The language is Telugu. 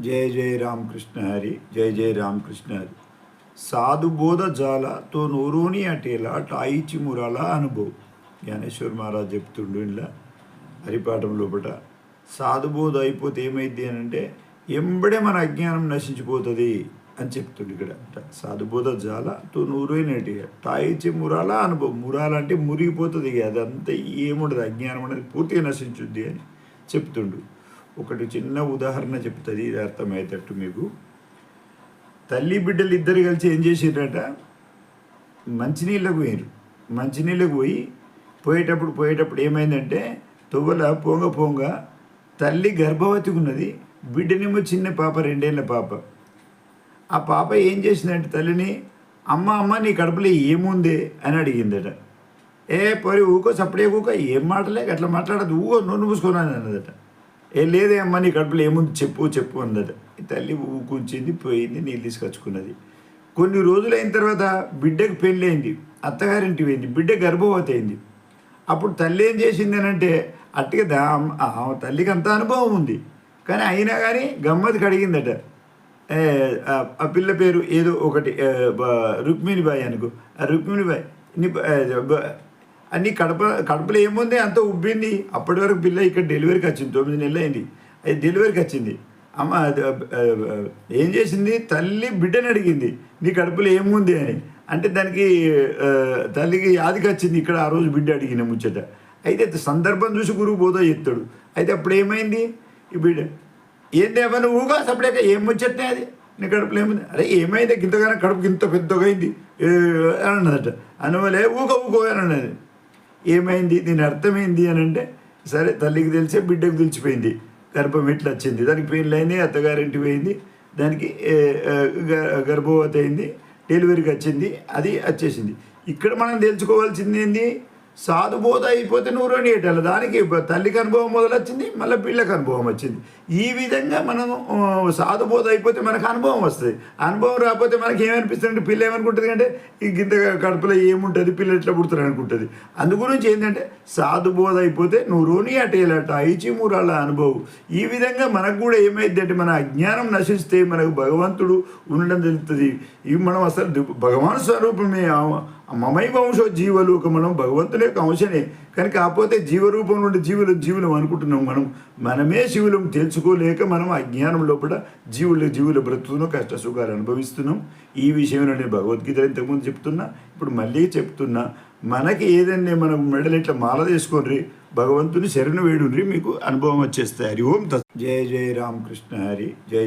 జయ జయ రామకృష్ణ హరి జయ జయ రామకృష్ణ హరి. సాధుబోధ జాల తో నూరుని అటేలా టాయిచి మురాల అనుభవం. జ్ఞానేశ్వర్ మహారాజ్ చెప్తుండు ఇలా హరిపాఠం లోపల సాధుబోధ అయిపోతే ఏమైంది అని అంటే ఎంబడే మన అజ్ఞానం నశించిపోతుంది అని చెప్తుండు ఇక్కడ. సాధుబోధ జాల తో నూరునటి టాయిచి మురాల అనుభవం. మురాలంటే మురిగిపోతుంది అదంతా ఏముండదు అజ్ఞానం అనేది పూర్తిగా నశించుద్ది అని చెప్తుండు. ఒకటి చిన్న ఉదాహరణ చెప్తుంది ఇది అర్థమయ్యేటట్టు మీకు. తల్లి బిడ్డలు ఇద్దరు కలిసి ఏం చేసిర్రట? మంచినీళ్ళకు పోయారు మంచినీళ్ళకు పోయి పోయేటప్పుడు పోయేటప్పుడు ఏమైందంటే తువ్వల పొంగ పొంగ తల్లి గర్భవతిగా ఉన్నది బిడ్డనేమో చిన్న పాప రెండేళ్ళ పాప. ఆ పాప ఏం చేసిందంటే తల్లిని అమ్మ అమ్మ నీ కడుపులో ఏముంది? అని అడిగిందట. ఏ పోయి ఊకో సప్పుడే ఊకో ఏం మాటలే అట్లా మాట్లాడదు ఊకో నూనె మూసుకున్నాను అన్నదట. ఏ లేదే అమ్మ నీ కడుపులో ఏముంది? చెప్పు చెప్పు అందట తల్లి ఊకుంచింది పోయింది నీళ్ళు తీసుకొచ్చుకున్నది. కొన్ని రోజులైన తర్వాత బిడ్డకు పెళ్ళైంది అత్తగారింటి పోయింది బిడ్డ గర్భవతి అయింది. అప్పుడు తల్లి ఏం చేసింది అని అంటే అట్టుగా దా ఆ తల్లికి అంత అనుభవం ఉంది. కానీ అయినా కానీ గమ్మతి కడిగిందట. ఆ పిల్ల పేరు ఏదో ఒకటి రుక్మిణిబాయి అనుకో. ఆ రుక్మిణిబాయి నీ అన్ని కడప కడపలో ఏముంది? అంత ఉబ్బింది. అప్పటి వరకు పిల్ల ఇక్కడ డెలివరీకి వచ్చింది. తొమ్మిది నెలలు అయింది. అది డెలివరీకి వచ్చింది. అమ్మ అది, ఏం చేసింది? తల్లి బిడ్డని అడిగింది. నీ కడుపులో ఏముంది అని. అంటే దానికి తల్లికి యాదికి వచ్చింది. ఇక్కడ ఆ రోజు బిడ్డ అడిగిన ముచ్చట. అయితే సందర్భం చూసి గురువు పోతా చెప్తాడు అయితే అప్పుడు ఏమైంది? ఈ బిడ్డ ఏంది ఏమైనా ఊగా అప్పుడే ఏం ముచ్చట్నే అది? నీ కడుపులో ఏముంది? అరే ఏమైంది? ఇంతగానో కడుపు ఇంత పెద్దగా అయింది? అని అన్నదట. అనవలే ఊగ ఊగో అని అన్నది. ఏమైంది? దీని అర్థమైంది అని అంటే సరే తల్లికి తెలిసే బిడ్డకు తెలిసిపోయింది. గర్భం ఎట్లా వచ్చింది? దానికి పెళ్ళి అయింది అత్తగారింటి పోయింది. దానికి గ- గర్భవతి అయింది డెలివరీకి వచ్చింది అది వచ్చేసింది. ఇక్కడ మనం తెలుసుకోవాల్సింది ఏంది? సాధుబోధ అయిపోతే నూరు అనేటాలి దానికి తల్లికి అనుభవం మొదలొచ్చింది మళ్ళీ పిల్లకి అనుభవం వచ్చింది. ఈ విధంగా మనం సాధుబోధ అయిపోతే మనకు అనుభవం వస్తుంది. అనుభవం రాకపోతే మనకి ఏమనిపిస్తుంది పిల్ల ఏమనుకుంటుంది అంటే ఈ కడుపులో ఏముంటుంది పిల్ల ఎట్లా పుడుతుంది అనుకుంటుంది అందు గురించి ఏంటంటే సాధుబోధ అయిపోతే నువ్వు రోని అటేలట ఐచి మూరాల అనుభవం. ఈ విధంగా మనకు కూడా ఏమైంది అంటే మన అజ్ఞానం నశిస్తే మనకు భగవంతుడు ఉండడం తెలుస్తుంది ఇవి మనం అసలు భగవాన్ స్వరూపమే ఆ- మమై మనం భగవంతుని యొక్క అంశనే కానీ కాకపోతే జీవరూపం నుండి జీవులు జీవులం అనుకుంటున్నాం మనం. మనమే శివులం తెలుసుకోలేక మనం అజ్ఞానం లోపల జీవులు జీవులు బ్రతుకుతున్నాం కష్ట సుఖాలు అనుభవిస్తున్నాం. ఈ విషయంలో నేను భగవద్గీత ఇంతకుముందు చెప్తున్నా. ఇప్పుడు మళ్ళీ చెప్తున్నా. మనకి ఏదైనా మనం మెడలు ఇట్లా మాల తీసుకోండి భగవంతుని శరణు వేడుండ్రి మీకు అనుభవం వచ్చేస్తాయి. హరి ఓం తత్. జయ జయ రామకృష్ణ హరి. జయ